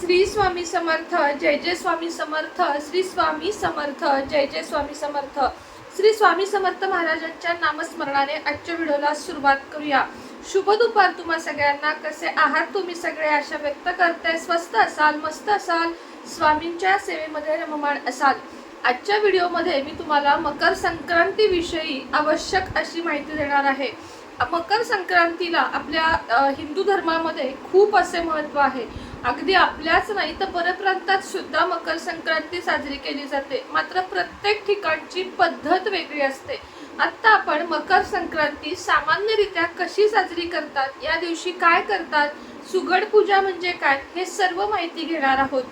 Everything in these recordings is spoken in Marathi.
श्री स्वामी समर्थ जय जय स्वामी समर्थ श्री स्वामी समर्थ जय जय स्वामी समर्थ. श्री स्वामी समर्थ महाराजांच्या नामस्मरणाने आजच्या व्हिडिओला सुरुवात करूया. शुभ दुपार तुम्हा सगळ्यांना. कसे आहात तुम्ही सगळे? आशा व्यक्त करताय. स्वस्त असाल मस्त असाल. स्वामींच्या सेवेमध्ये रममाण असाल. आजच्या व्हिडिओमध्ये मी तुम्हाला मकर संक्रांतीविषयी आवश्यक अशी माहिती देणार आहे. मकर संक्रांतीला आपल्या हिंदू धर्मामध्ये खूप असे महत्त्व आहे. अगदी आपल्याच नाही तर परप्रांतात सुद्धा मकर संक्रांती साजरी केली जाते. मात्र प्रत्येक ठिकाणची पद्धत वेगळी असते. आत्ता आपण मकर संक्रांती सामान्यरित्या कशी साजरी करतात या दिवशी काय करतात सुगड पूजा म्हणजे काय हे सर्व माहिती घेणार आहोत.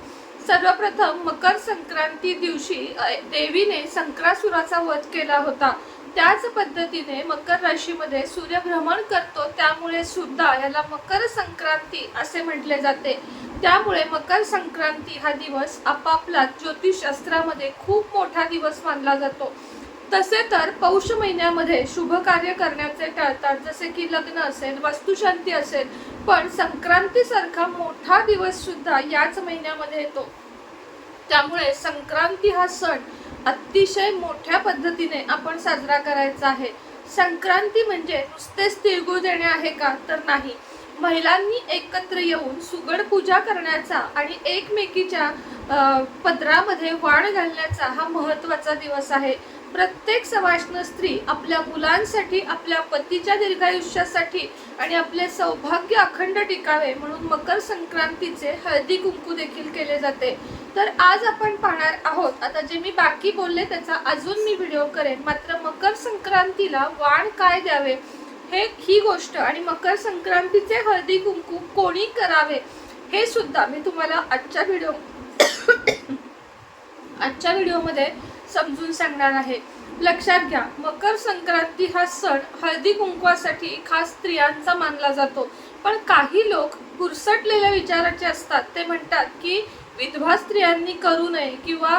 सर्वप्रथम मकर संक्रांती दिवशी देवीने संक्रासुराचा वध केला होता. त्याच पद्धतीने मकर राशीमध्ये सूर्य भ्रमण करतो त्यामुळे सुद्धा याला मकर संक्रांती असे म्हटले जाते. त्यामुळे मकर संक्रांती हा दिवस आपापला ज्योतिषशास्त्रामध्ये खूप मोठा दिवस मानला जातो. तसे तर पौष महिन्यामध्ये शुभ कार्य करण्याचे टाळतात जसे की लग्न असेल वस्तुशांती असेल पण संक्रांतीसारखा मोठा दिवस सुद्धा याच महिन्यामध्ये येतो. त्यामुळे संक्रांती हा सण अतिशय मोठ्या पद्धतीने आपण साजरा करायचा आहे. संक्रांती म्हणजे नुसतेच तिळगुळ देणे आहे का? तर नाही. महिलांनी एकत्र येऊन सुगड पूजा करण्याचा आणि एकमेकीच्या पदरामध्ये वाण घालण्याचा हा महत्त्वाचा दिवस आहे. प्रत्येक सवाष्ण स्त्री आपल्या मुलांसाठी आपल्या पतीच्या दीर्घायुष्यासाठी आणि आपले सौभाग्य अखंड टिकावे म्हणून मकर संक्रांतीचे हळदी कुंकू देखील केले जाते. तर आज आपण पाहणार आहोत आता जे मी बाकी बोलले त्याचा अजून मी व्हिडिओ करेन. मात्र मकर संक्रांतीला वाण काय द्यावे? हे ही गोष्ट आणि मकर संक्रांतीचे हळदी कुंकू कोणी करावे? हे सुद्धा मी तुम्हाला आजच्या व्हिडिओ आजच्या व्हिडिओमध्ये समजून सांगणार आहे. लक्षात घ्या मकर संक्रांती हा सण हळदी कुंकवासाठी खास स्त्रियांचा मानला जातो. पण काही लोक पुरसटलेल्या विचाराचे असतात. ते म्हणतात की विधवा स्त्रियांनी करू नये किंवा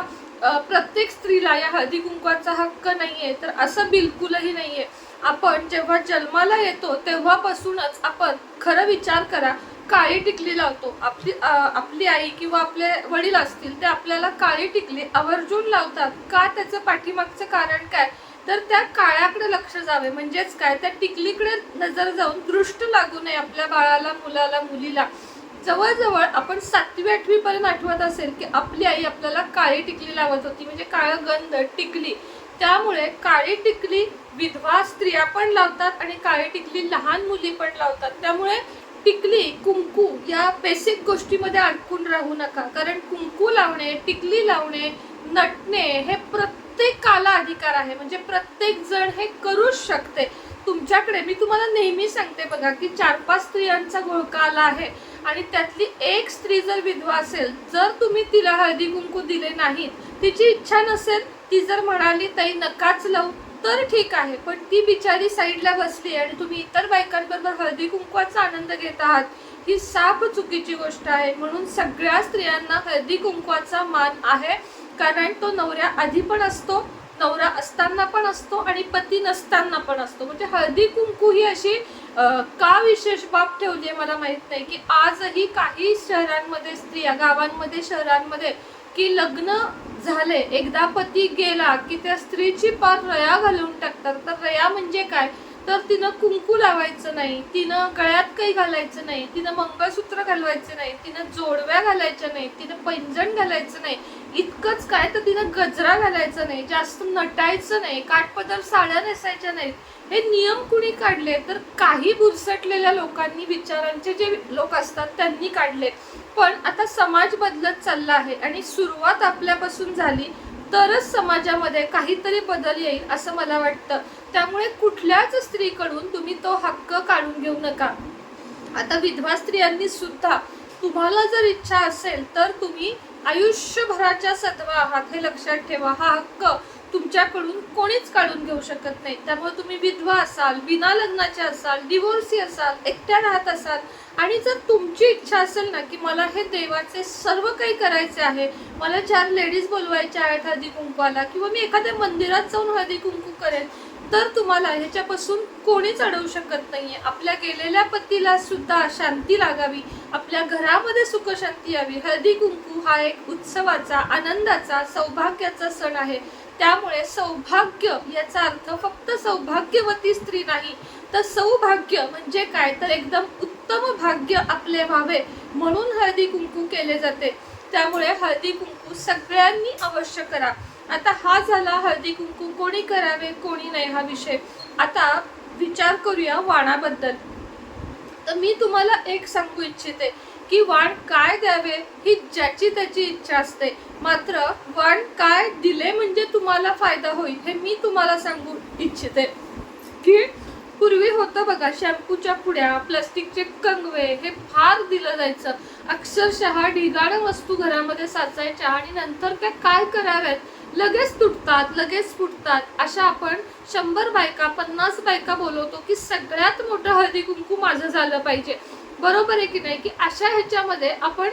प्रत्येक स्त्रीला या हळदी कुंकवाचा हक्क नाहीये तर असं बिलकुलही नाहीये. आपण जेव्हा जन्माला येतो तेव्हापासूनच आपण खरं विचार करा. काळी टिकली लावतो. आपली आपली आई किंवा आपले वडील असतील ते आपल्याला काळी टिकली आवर्जून लावतात. का त्याचं पाठीमागचं कारण काय? तर त्या काळ्याकडे लक्ष जावे. म्हणजेच काय? त्या टिकलीकडे नजर जाऊन दृष्ट लागू नये आपल्या बाळाला मुलाला मुलीला. जवळजवळ आपण सातवी आठवी पर्यंत आठवत असेल की आपली आई आपल्याला काळी टिकली लावत होती. म्हणजे काळं गंध टिकली. त्यामुळे काळी टिकली विधवा स्त्रिया पण लावतात आणि काळी टिकली लहान मुली पण लावतात. त्यामुळे टिकली कुंकू या बेसिक गोष्टीमध्ये अडकून राहू नका. कारण कुंकू लावणे टिकली लावणे नटणे हे प्रत्येकाला अधिकार आहे. म्हणजे प्रत्येक जण हे करूच शकते. तुमच्याकडे मी तुम्हाला नेहमी सांगते बघा की चार पाच स्त्रियांचा घोळका आला आहे आणि त्यातली एक स्त्री जर विधवा असेल जर तुम्ही तिला हळदी कुंकू दिले नाहीत तिची इच्छा नसेल ती जर म्हणाली ताई नकाच लावू. तर ठीक आहे पण ती बिचारी साईडला बसली आणि तुम्ही इतर बायकांबरोबर हळदी कुंकवाचा आनंद घेत आहात. ही साप चुकीची गोष्ट आहे म्हणून सगळ्या स्त्रियांना हळदी कुंकवाचा मान आहे. कारण तो नवऱ्या आधी पण असतो नवरा असताना पण असतो आणि पती नसताना पण असतो. म्हणजे हळदी कुंकू ही अशी का विशेष बाब ठेवली आहे मला माहीत नाही की आजही काही शहरांमध्ये स्त्रिया गावांमध्ये शहरांमध्ये की लग्न झाले एकदा पती गेला की त्या स्त्रीची पार रया घालून टाकतात. तर रया म्हणजे काय? तर तिनं कुंकू लावायचं नाही. तिनं गळ्यात काही घालायचं नाही. तिनं मंगळसूत्र घालवायचं नाही. तिनं जोडव्या घालायच्या नाही. तिनं पैंजण घालायचं नाही. इतकंच काय? तर तिनं गजरा घालायचा नाही. जास्त नटायचं नाही. काठपदर साड्या नेसायच्या नाहीत. हे नियम कुणी काढले? तर काही बुरसटलेल्या लोकांनी विचारांचे जे लोक असतात त्यांनी काढले. पण आता समाज बदलत चालला आहे आणि सुरुवात आपल्यापासून झाली तरच समाजामध्ये काहीतरी बदल येईल असं मला वाटतं. त्यामुळे कुठल्याच स्त्रीकडून तुम्ही तो हक्क काढून घेऊ नका. आता विधवा स्त्रियांनी सुद्धा तुम्हाला जर इच्छा असेल तर तुम्ही आयुष्यभराच्या सत्वा आहात हे लक्षात ठेवा. हा हक्क तुमच्याकडून कोणीच काढून घेऊ शकत नाही. त्यामुळे तुम्ही विधवा असाल बिना लग्नाचे असाल डिवोर्सी असाल एकट्या राहत असाल आणि जर तुमची इच्छा असेल ना की मला हे देवाचे सर्व काही करायचे आहे मला चार लेडीज बोलवायच्या आहेत हळदी कुंकवाला किंवा मी एखाद्या मंदिरात जाऊन हळदी कुंकू करेन तर तुम्हाला ह्याच्यापासून कोणीच अडवू शकत नाही आहे आपल्या गेलेल्या पतीला सुद्धा शांती लागावी आपल्या घरामध्ये सुखशांती यावी. हळदी कुंकू हा एक उत्सवाचा आनंदाचा सौभाग्याचा सण आहे. त्यामुळे सौभाग्य याचा अर्थ फक्त सौभाग्यवती स्त्री नाही तर सौभाग्य म्हणजे काय? तर एकदम उत्तम भाग्य आपले व्हावे म्हणून हळदी कुंकू केले जाते. त्यामुळे हळदी कुंकू सगळ्यांनी अवश्य करा. आता हा झाला हळदी कुंकू. कोणी करावे कोणी नाही हा विषय. आता विचार करूया वाणाबद्दल. तर मी तुम्हाला एक सांगू इच्छिते की वाण काय द्यावे ही ज्याची त्याची इच्छा असते. मात्र वाण काय दिले म्हणजे तुम्हाला फायदा होईल हे मी तुम्हाला सांगू इच्छिते. की पूर्वी होतं बघा शॅम्पूच्या पुड्या प्लास्टिकचे कंगवे हे फार दिलं जायचं. अक्षरशः ढिगाड वस्तू घरामध्ये साचायच्या आणि नंतर त्या काय कराव्यात? लगेच तुटतात लगेच फुटतात. अशा आपण शंभर बायका पन्नास बायका बोलवतो की सगळ्यात मोठं हळदी कुंकू माझं झालं पाहिजे. बरोबर आहे की नाही? की अशा ह्याच्यामध्ये आपण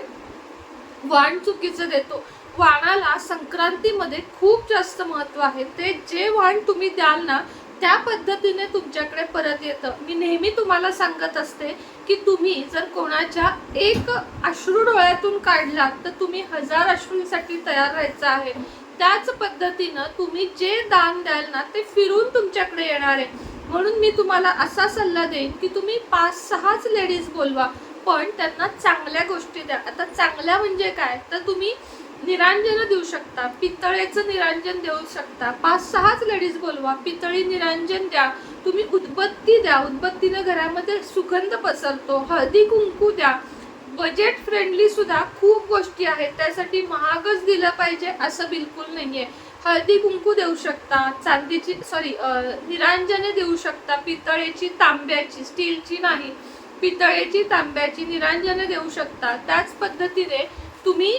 वाण चुकीचं देतो. वाणाला संक्रांतीमध्ये खूप जास्त महत्त्व आहे. ते जे वाण तुम्ही द्याल ना त्या पद्धतीने तुमच्याकडे परत येतं. मी नेहमी तुम्हाला सांगत असते की तुम्ही जर कोणाच्या एक अश्रू डोळ्यातून काढलात तर तुम्ही हजार अश्रूंसाठी तयार राहायचं आहे. त्याच पद्धतीनं तुम्ही जे दान द्याल ना ते फिरून तुमच्याकडे येणार आहे. म्हणून मी तुम्हाला असा सल्ला देईन की तुम्ही पाच सहाच लेडीज बोलवा पण त्यांना चांगल्या गोष्टी द्या. आता चांगल्या म्हणजे काय? तर तुम्ही निरांजन देऊ शकता पितळेचं निरांजन देऊ शकता. पाच सहाच लेडीज बोलवा पितळी निरांजन द्या. तुम्ही उदबत्ती द्या उदबत्तीनं घरामध्ये सुगंध पसरतो हळदी कुंकू द्या. बजेट फ्रेंडली सुद्धा खूप गोष्टी आहेत त्यासाठी महागच दिलं पाहिजे असं बिलकुल नाही आहे हळदी कुंकू देऊ शकता चांदीची सॉरी निरांजने देऊ शकता पितळेची तांब्याची स्टीलची नाही. पितळेची तांब्याची निरांजने देऊ शकता. त्याच पद्धतीने तुम्ही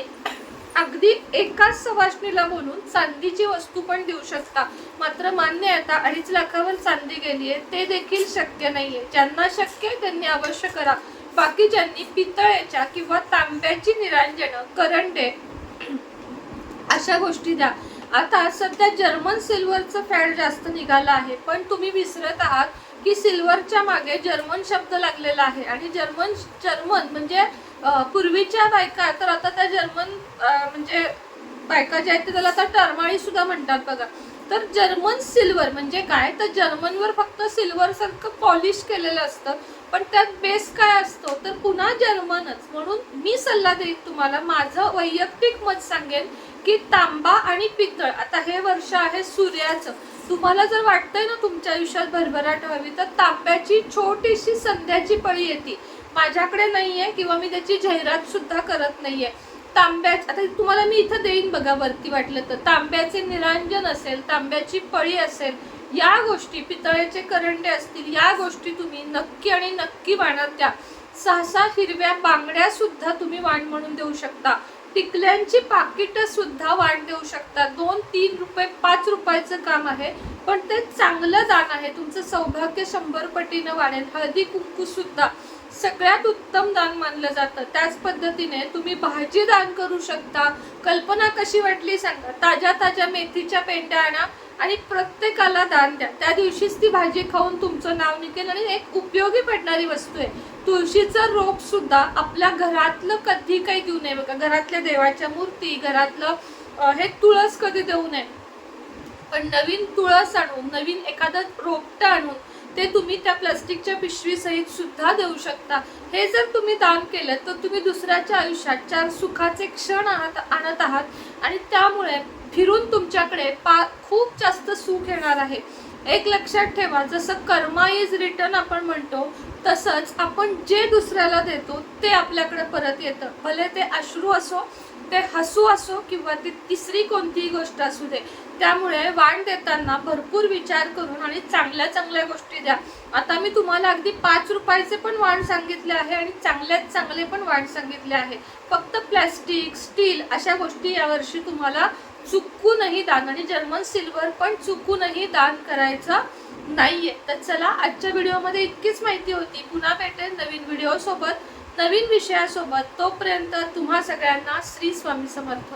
अगदी एकाच सवासणीला बोलून चांदीची वस्तू पण देऊ शकता. मात्र मान्य आता अडीच लाखावर चांदी गेली आहे ते देखील शक्य नाहीये. ज्यांना शक्य आहे त्यांनी अवश्य करा. बाकीच्यांनी पितळेच्या किंवा तांब्याची निरांजनं करंडे अशा गोष्टी द्या. आता सध्या जर्मन सिल्वरचं फॅड जास्त निघालं आहे पण तुम्ही विसरत आहात की सिल्वरच्या मागे जर्मन शब्द लागलेला आहे आणि जर्मन जर्मन म्हणजे पूर्वीच्या बायका तर आता त्या जर्मन म्हणजे बायका ज्या आहेत त्याला आता टरमाळी सुद्धा म्हणतात बघा. तर जर्मन सिल्वर म्हणजे काय? तर जर्मनवर फक्त सिल्वर सारखं पॉलिश केलेलं असतं पण त्यात बेस काय असतो? तर पुन्हा जर्मनच. म्हणून मी सल्ला देईन तुम्हाला माझं वैयक्तिक मत सांगेन की तांबा आणि पितळ आता हे वर्ष आहे सूर्याचं. तुम्हाला जर वाटतंय ना तुमच्या आयुष्यात भरभराट व्हावी तर तांब्याची छोटीशी संध्याची पळी येते. माझ्याकडे नाही आहे किंवा मी त्याची जाहिरात सुद्धा करत आहे तांब्याचं आता तुम्हाला मी इथं देईन बघा वरती वाटलं तर. तांब्याचे निरांजन असेल तांब्याची पळी असेल या गोष्टी पितळेचे करंडे असतील या गोष्टी तुम्ही नक्की आणि नक्की वाणात द्या सहा सहा हिरव्या बांगड्या सुद्धा तुम्ही वाण म्हणून देऊ शकता. टिकल्यांची पाकिट सुद्धा वाण देऊ शकतात. दोन तीन रुपये पाच रुपयाचं काम आहे. पण ते चांगलं दान आहे. तुमचं सौभाग्य शंभर पटीनं वाढेल. हळदी कुंकू सुद्धा. सगळ्यात उत्तम दान मानलं जातं. त्याच पद्धतीने तुम्ही भाजी दान करू शकता. कल्पना कशी वाटली सांगा. ताज्या ताज्या मेथीच्या पेंड्या आणा आणि प्रत्येकाला दान द्या. त्या दिवशीच ती भाजी खाऊन तुमचं नाव निघेल आणि एक उपयोगी पडणारी वस्तू आहे. तुळशीचं रोप सुद्धा आपल्या घरातलं कधी काही देऊ नये बघा. घरातल्या देवाच्या मूर्ती घरातलं हे तुळस कधी देऊ नये. पण नवीन तुळस आणून नवीन एखादं रोपटं आणून ते तुम्ही त्या प्लास्टिकच्या पिशवीसहित सुद्धा देऊ शकता. हे जर तुम्ही दान केलं तर तुम्ही दुसऱ्याच्या आयुष्यात चार सुखाचे क्षण आहात आणत आहात आणि त्यामुळे फिरून तुमच्याकडे पा खूप जास्त सुख येणार आहे. एक लक्षात ठेवा जसं कर्मा इज रिटर्न आपण म्हणतो तसंच आपण जे दुसऱ्याला देतो ते आपल्याकडे परत येतं. भले ते अश्रू असो ते हसू असो किंवा ती तिसरी कोणतीही गोष्ट असू दे. त्यामुळे वाण देताना भरपूर विचार करून आणि चांगल्या चांगल्या गोष्टी द्या. आता मी तुम्हाला अगदी पाच रुपयाचे पण वाण सांगितले आहे आणि चांगल्यात चांगले पण वाण सांगितले आहे. फक्त प्लॅस्टिक स्टील अशा गोष्टी यावर्षी तुम्हाला चुकूनही दान आणि जर्मन सिल्वर पण चुकूनही दान करायचं नाहीये. तर चला आजच्या व्हिडिओमध्ये इतकीच माहिती होती. पुन्हा भेटेल नवीन व्हिडिओसोबत नवीन विषयासोबत. तोपर्यंत तुम्हा सगळ्यांना श्री स्वामी समर्थ.